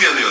Lluvia de oro.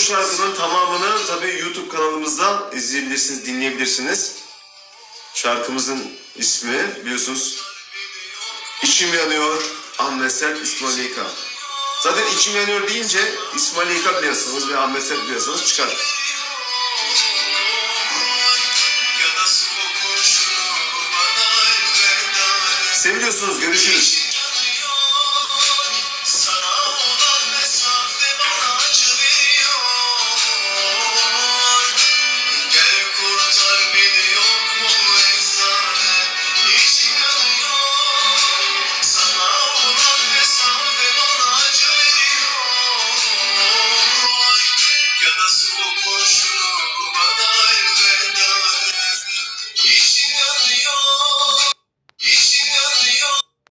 Şarkının tamamını tabii YouTube kanalımızdan izleyebilirsiniz, dinleyebilirsiniz. Şarkımızın ismi biliyorsunuz İçim Yanıyor Ahmet İsmail Yeka. Zaten içim yanıyor deyince İsmail Yeka biliyorsunuz ve Ahmet Sert biliyorsunuz çıkar. Seviliyorsunuz, görüşürüz. Thank you.